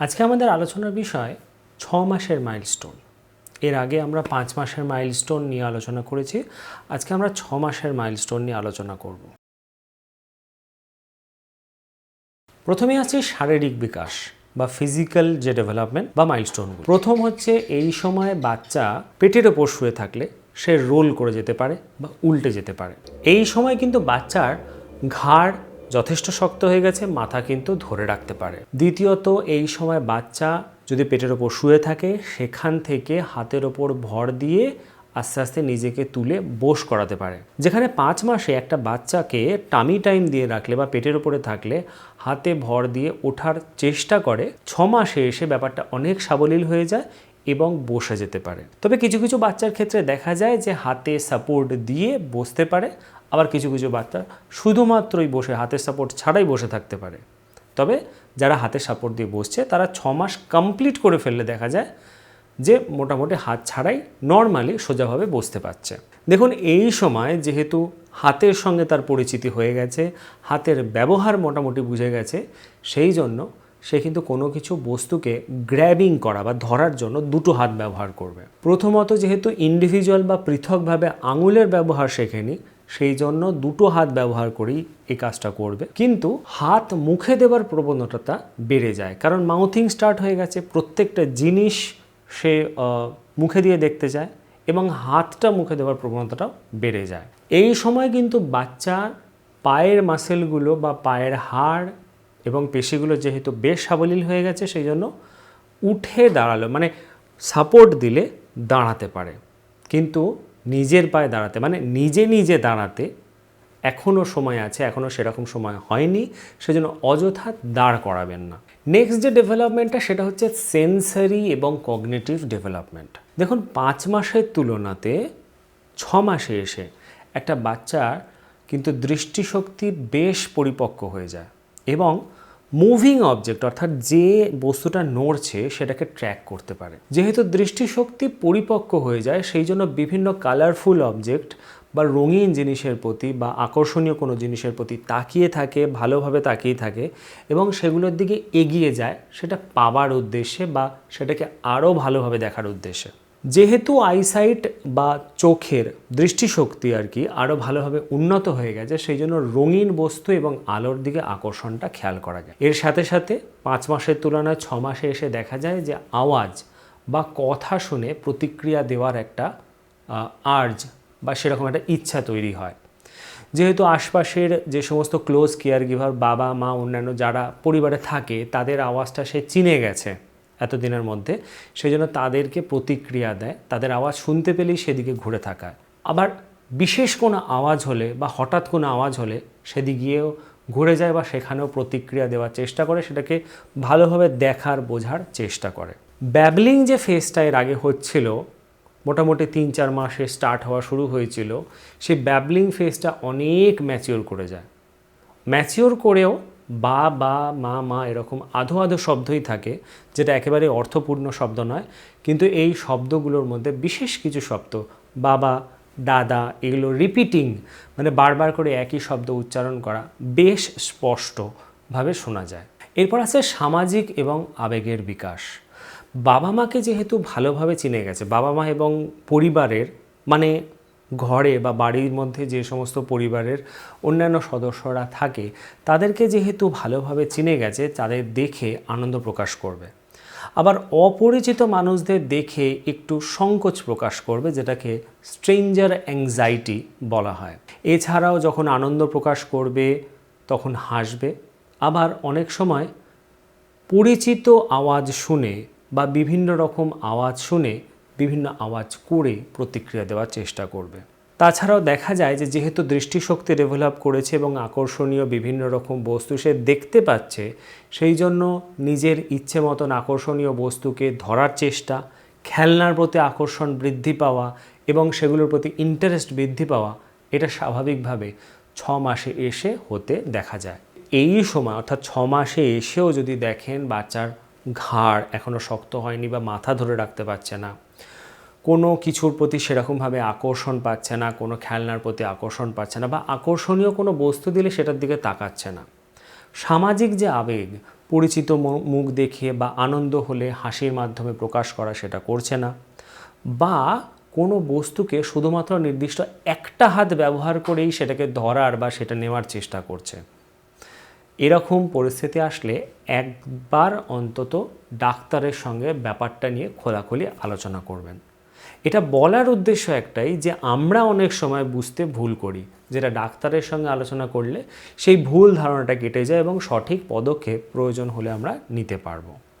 আজকে আমাদের আলোচনার বিষয় ছ মাসের মাইলস্টোন এর আগে আমরা পাঁচ মাসের মাইলস্টোন নিয়ে আলোচনা করেছি। আজকে আমরা ছ মাসের মাইলস্টোন নিয়ে আলোচনা করব। প্রথমে আছে শারীরিক বিকাশ বা ফিজিক্যাল যে ডেভেলপমেন্ট বা মাইলস্টোনগুলো প্রথম হচ্ছে এই সময় বাচ্চা পেটের ওপর শুয়ে থাকলে সে রোল করে যেতে পারে বা উল্টে যেতে পারে। এই সময় কিন্তু বাচ্চার ঘাড় যথেষ্ট শক্ত হয়ে গেছে, মাথা কিন্তু ধরে রাখতে পারে। দ্বিতীয়ত, এই সময় বাচ্চা যদি পেটের ওপর শুয়ে থাকে, সেখান থেকে হাতের ওপর ভর দিয়ে আস্তে আস্তে নিজেকে তুলে বোস করাতে পারে। যেখানে পাঁচ মাসে একটা বাচ্চাকে টামি টাইম দিয়ে রাখলে বা পেটের ওপরে থাকলে হাতে ভর দিয়ে ওঠার চেষ্টা করে, ছ মাসে এসে ব্যাপারটা অনেক সাবলীল হয়ে যায় এবং বসে যেতে পারে। তবে কিছু কিছু বাচ্চার ক্ষেত্রে দেখা যায় যে হাতে সাপোর্ট দিয়ে বসতে পারে, আবার কিছু কিছু বাচ্চা শুধুমাত্রই বসে হাতের সাপোর্ট ছাড়াই বসে থাকতে পারে। তবে যারা হাতের সাপোর্ট দিয়ে বসছে, তারা ছ মাস কমপ্লিট করে ফেললে দেখা যায় যে মোটামুটি হাত ছাড়াই নর্মালি সোজাভাবে বসতে পারছে। দেখুন, এই সময় যেহেতু হাতের সঙ্গে তার পরিচিতি হয়ে গেছে, হাতের ব্যবহার মোটামুটি বুঝে গেছে, সেই জন্য সে কিন্তু কোনো কিছু বস্তুকে গ্র্যাবিং করা বা ধরার জন্য দুটো হাত ব্যবহার করবে। প্রথমত যেহেতু ইন্ডিভিজুয়াল বা পৃথকভাবে আঙুলের ব্যবহার শেখেনি, সেই জন্য দুটো হাত ব্যবহার করেই এই কাজটা করবে। কিন্তু হাত মুখে দেওয়ার প্রবণতাটা বেড়ে যায়, কারণ মাউথিং স্টার্ট হয়ে গেছে, প্রত্যেকটা জিনিস সে মুখে দিয়ে দেখতে যায় এবং হাতটা মুখে দেওয়ার প্রবণতাটাও বেড়ে যায়। এই সময় কিন্তু বাচ্চার পায়ের মাসেলগুলো বা পায়ের হাড় এবং পেশিগুলো যেহেতু বেশ সাবলীল হয়ে গেছে, সেই জন্য উঠে দাঁড়াল মানে সাপোর্ট দিলে দাঁড়াতে পারে। কিন্তু নিজের পায়ে দাঁড়াতে মানে নিজে নিজে দাঁড়াতে এখনও সময় আছে এখনও সেরকম সময় হয়নি, সেজন্য অযথা দাঁড় করাবেন না। নেক্সট যে ডেভেলপমেন্টটা সেটা হচ্ছে সেন্সারি এবং কগনেটিভ ডেভেলপমেন্ট দেখুন, পাঁচ মাসের তুলনাতে ছ মাসে এসে একটা বাচ্চার কিন্তু দৃষ্টিশক্তি বেশ পরিপক্ক হয়ে যায়। এবং মুভিং অবজেক্ট অর্থাৎ যে বস্তুটা নড়ছে সেটাকে ট্র্যাক করতে পারে। যেহেতু দৃষ্টিশক্তি পরিপক্ক হয়ে যায়, সেই জন্য বিভিন্ন কালারফুল অবজেক্ট বা রঙিন জিনিসের প্রতি বা আকর্ষণীয় কোনো জিনিসের প্রতি তাকিয়ে থাকে, ভালোভাবে তাকিয়ে থাকে এবং সেগুলোর দিকে এগিয়ে যায়, সেটা পাবার উদ্দেশ্যে বা সেটাকে আরও ভালোভাবে দেখার উদ্দেশ্যে। যেহেতু আইসাইট বা চোখের দৃষ্টিশক্তি আর কি আরও ভালোভাবে উন্নত হয়ে গেছে, সেই জন্য রঙিন বস্তু এবং আলোর দিকে আকর্ষণটা খেয়াল করা যায়। এর সাথে সাথে পাঁচ মাসের তুলনায় ছ মাসে এসে দেখা যায় যে আওয়াজ বা কথা শুনে প্রতিক্রিয়া দেওয়ার একটা আর্জ বা সেরকম একটা ইচ্ছা তৈরি হয়। যেহেতু আশপাশের যে সমস্ত ক্লোজ কেয়ার গিভার বাবা, মা, অন্যান্য যারা পরিবারে থাকে, তাদের আওয়াজটা সে চিনে গেছে। এতদিনের মধ্যে সেই জন্য তাদেরকে প্রতিক্রিয়া দেয়। তাদের আওয়াজ শুনতে পেলেই সেদিকে ঘুরে থাকায়। আবার বিশেষ কোনো আওয়াজ হলে বা হঠাৎ কোনো আওয়াজ হলে সেদিক গিয়েও ঘুরে যায় বা সেখানেও প্রতিক্রিয়া দেওয়ার চেষ্টা করে, সেটাকে ভালোভাবে দেখার, বোঝার চেষ্টা করে। ব্যাবলিং যে ফেসটা এর আগে হচ্ছিল, মোটামুটি তিন চার মাসে স্টার্ট হওয়া শুরু হয়েছিল, সেই ব্যাবলিং ফেসটা অনেক ম্যাচিওর করে যায়। ম্যাচিওর করেও বা বা, মা মা এরকম আধো আধো শব্দই থাকে, যেটা একেবারে অর্থপূর্ণ শব্দ নয়। কিন্তু এই শব্দগুলোর মধ্যে বিশেষ কিছু শব্দ, বাবা, দাদা, এগুলো রিপিটিং মানে বারবার করে একই শব্দ উচ্চারণ করা বেশ স্পষ্টভাবে শোনা যায়। এরপর আছে সামাজিক এবং আবেগের বিকাশ। বাবা মাকে যেহেতু ভালোভাবে চিনে গেছে বাবা মা এবং পরিবারের মানে ঘরে বা বাড়ির মধ্যে যে সমস্ত পরিবারের অন্যান্য সদস্যরা থাকে, তাদেরকে যেহেতু ভালোভাবে চিনে গেছে, তাদের দেখে আনন্দ প্রকাশ করবে। আবার অপরিচিত মানুষদের দেখে একটু সংকোচ প্রকাশ করবে, যেটাকে স্ট্রেঞ্জার অ্যাংজাইটি বলা হয়। এছাড়াও যখন আনন্দ প্রকাশ করবে, তখন হাসবে। আবার অনেক সময় পরিচিত আওয়াজ শুনে বা বিভিন্ন রকম আওয়াজ শুনে বিভিন্ন আওয়াজ করে প্রতিক্রিয়া দেওয়ার চেষ্টা করবে। তাছাড়াও দেখা যায় যে, যেহেতু দৃষ্টিশক্তি ডেভেলপ করেছে এবং আকর্ষণীয় বিভিন্ন রকম বস্তু সে দেখতে পাচ্ছে, সেই জন্য নিজের ইচ্ছে মতন আকর্ষণীয় বস্তুকে ধরার চেষ্টা, খেলনার প্রতি আকর্ষণ বৃদ্ধি পাওয়া এবং সেগুলোর প্রতি ইন্টারেস্ট বৃদ্ধি পাওয়া, এটা স্বাভাবিকভাবে ছ মাসে এসে হতে দেখা যায়। এই সময়, অর্থাৎ ছ মাসে এসেও যদি দেখেন বাচ্চার ঘাড় এখনও শক্ত হয়নি বা মাথা ধরে রাখতে পারছে না। কোনো কিছুর প্রতি সেরকমভাবে আকর্ষণ পাচ্ছে না, কোনো খেলনার প্রতি আকর্ষণ পাচ্ছে না বা আকর্ষণীয় কোনো বস্তু দিলে সেটার দিকে তাকাচ্ছে না। সামাজিক যে আবেগ, পরিচিত মুখ দেখে বা আনন্দ হলে হাসির মাধ্যমে প্রকাশ করা সেটা করছে না বা কোনো বস্তুকে শুধুমাত্র নির্দিষ্ট একটা হাত ব্যবহার করেই সেটাকে ধরার বা সেটা নেওয়ার চেষ্টা করছে। এরকম পরিস্থিতি আসলে একবার অন্তত ডাক্তারের সঙ্গে ব্যাপারটা নিয়ে খোলাখুলি আলোচনা করবেন। এটা বলার উদ্দেশ্য একটাই যে আমরা অনেক সময় বুঝতে ভুল করি, যেটা ডাক্তারের সঙ্গে আলোচনা করলে সেই ভুল ধারণাটা কেটে যায় এবং সঠিক পদক্ষেপ প্রয়োজন হলে আমরা নিতে পারব।